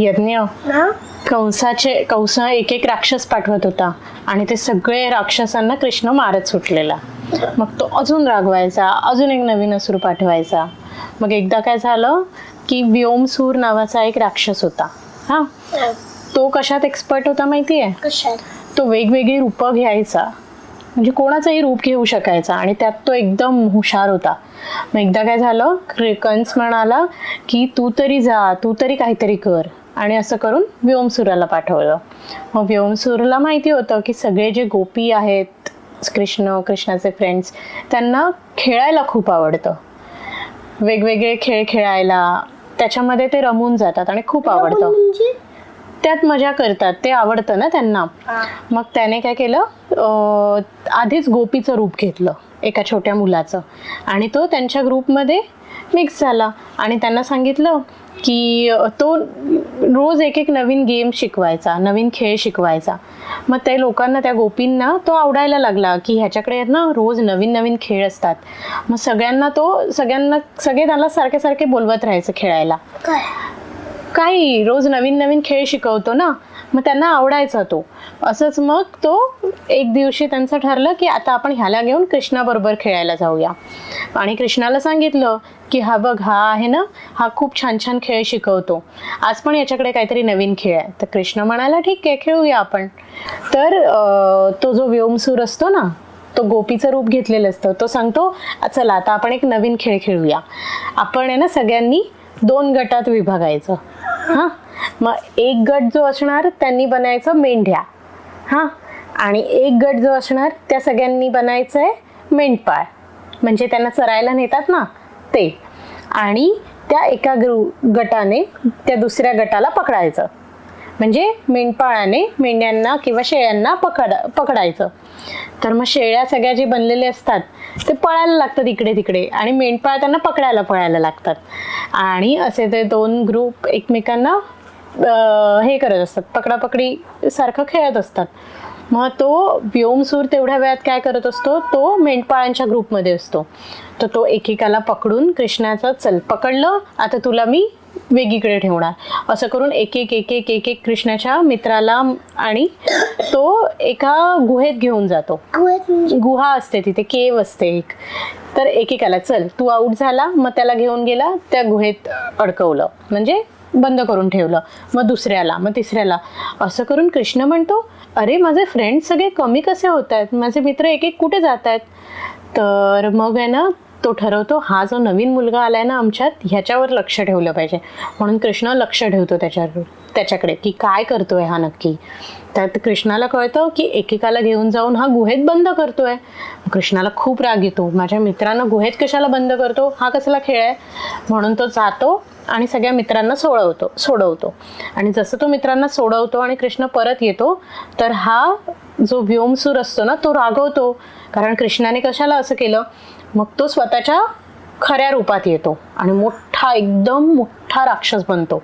यज्ञ. कंसाचे कंस एक एक राक्षस पाठवत होता. आणि ते सगळे राक्षसांना कृष्ण मारत सुटलेला. मग तो अजून रागवायचा अजून एक नवीन असुर पाठवायचा. मग एकदा काय झालं की व्योमसूर नावाचा एक राक्षस होता. हा? तो कशात एक्सपर्ट होता माहिती आहे कशात? तो वेगवेगळी रूपं घ्यायचा. म्हणजे कोणाचंही रूप घेऊ शकायचा. आणि त्यात तो एकदम हुशार होता. मग एकदा काय झालं? कंस म्हणाला की तू तरी जा तू तरी काहीतरी कर. आणि असं करून व्योमसुराला पाठवलं. मग व्योमसूरला माहिती होतं की सगळे जे गोपी आहेत कृष्ण कृष्णाचे फ्रेंड्स त्यांना खेळायला खूप आवडतं. वेगवेगळे खेळ खेळायला त्याच्यामध्ये ते रमून जातात आणि खूप आवडतं. म्हणजे? त्यात मजा करतात ते आवडतं ना त्यांना. मग त्याने काय केलं आधीच गोपीचं रूप घेतलं एका छोट्या मुलाचं. आणि तो त्यांच्या ग्रुपमध्ये मिक्स झाला. आणि त्यांना सांगितलं की तो रोज एक एक नवीन गेम शिकवायचा नवीन खेळ शिकवायचा. मग ते लोकांना त्या गोपींना तो आवडायला लागला की ह्याच्याकडे ना रोज नवीन नवीन खेळ असतात. मग सगळ्यांना तो सगळ्यांना सगळे त्याला सारखे सारखे बोलवत राहायचं खेळायला. काही रोज नवीन नवीन खेळ शिकवतो ना मग त्यांना आवडायचा तो. असंच मग तो एक दिवशी त्यांचं ठरलं की आता आपण ह्याला घेऊन कृष्णाबरोबर खेळायला जाऊया. आणि कृष्णाला सांगितलं की हा बघ हा आहे ना हा खूप छान छान खेळ शिकवतो. आज पण याच्याकडे काहीतरी नवीन खेळ आहे. तर कृष्ण म्हणाला ठीक आहे खेळूया आपण. तर तो जो व्योमसूर असतो ना तो गोपीचं रूप घेतलेलं असतं. तो सांगतो चला आता आपण एक नवीन खेळ खेळूया. आपण आहे ना सगळ्यांनी दोन गटात विभागायचं. हां? मग एक गट जो असणार त्यांनी बनायचं मेंढ्या. हां? आणि एक गट जो असणार त्या सगळ्यांनी बनायचं आहे मेंढपाळ. म्हणजे त्यांना चरायला नेतात ना ते. आणि त्या एका ग्रु गटाने त्या दुसऱ्या गटाला पकडायचं. म्हणजे मेंढपाळाने मेंढ्यांना किंवा शेळ्यांना पकड पकडायचं. तर मग शेळ्या सगळ्या जे बनलेले असतात ते पळायला लागतात इकडे तिकडे. आणि मेंढपाळ त्यांना पकडायला पळायला लागतात. आणि असे ते दोन ग्रुप एकमेकांना हे करत असतात. पकडापकडी सारखं खेळत असतात. मग तो व्योमसूर तेवढ्या वेळात काय करत असतो? तो मेंढपाळांच्या ग्रुपमध्ये असतो. तर तो एकेकाला पकडून कृष्णाचं चल पकडलं आता तुला मी वेगळीकडे ठेवणार. असं करून एक एक एक एक एक एक कृष्णाच्या मित्राला आणि तो एका गुहेत घेऊन जातो. म्हणजे? गुहा असते तिथे केव असते एक. तर एकेकाला चल तू आऊट झाला मग त्याला घेऊन गेला त्या गुहेत अडकवलं. म्हणजे बंद करून ठेवलं. मग दुसऱ्याला मग तिसऱ्याला. असं करून कृष्ण म्हणतो अरे माझे फ्रेंड्स सगळे कमी कसे होत आहेत माझे मित्र एक एक कुठे जात आहेत तर मग आहे ना तो ठरवतो. हा जो नवीन मुलगा आलाय ना आमच्यात ह्याच्यावर लक्ष ठेवलं पाहिजे. म्हणून कृष्ण लक्ष ठेवतो त्याच्यावर त्याच्याकडे की काय करतोय हा नक्की? त्यात कृष्णाला कळतं की एकेकाला घेऊन जाऊन हा गुहेत बंद करतोय. कृष्णाला खूप राग येतो. माझ्या मित्रांना गुहेत कशाला बंद करतो? हा कसला खेळ आहे? म्हणून तो जातो आणि सगळ्या मित्रांना सोडवतो सोडवतो. आणि जसं तो मित्रांना सोडवतो आणि कृष्ण परत येतो तर हा जो व्योमसूर असतो ना तो रागवतो. कारण कृष्णाने कशाला असं केलं? मग तो स्वतःच्या खऱ्या रूपात येतो आणि मोठा एकदम मोठा राक्षस बनतो.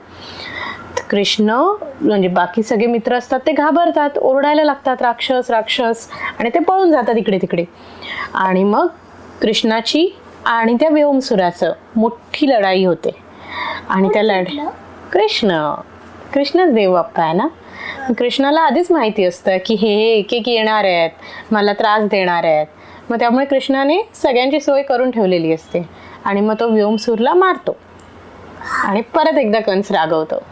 कृष्ण म्हणजे बाकी सगळे मित्र असतात ते घाबरतात ओरडायला लागतात राक्षस राक्षस आणि ते पळून जातात इकडे तिकडे. आणि मग कृष्णाची आणि त्या व्योमसुराचं मोठी लढाई होते. आणि त्या लढ कृष्ण? कृष्णच देव बाप्पा आहे ना? कृष्णाला आधीच माहिती असतं की हे हे एक एक येणार आहेत मला त्रास देणार आहेत. मग त्यामुळे कृष्णाने सगळ्यांची सोय करून ठेवलेली असते. आणि मग तो व्योमसूरला मारतो. आणि परत एकदा कंस रागवतो.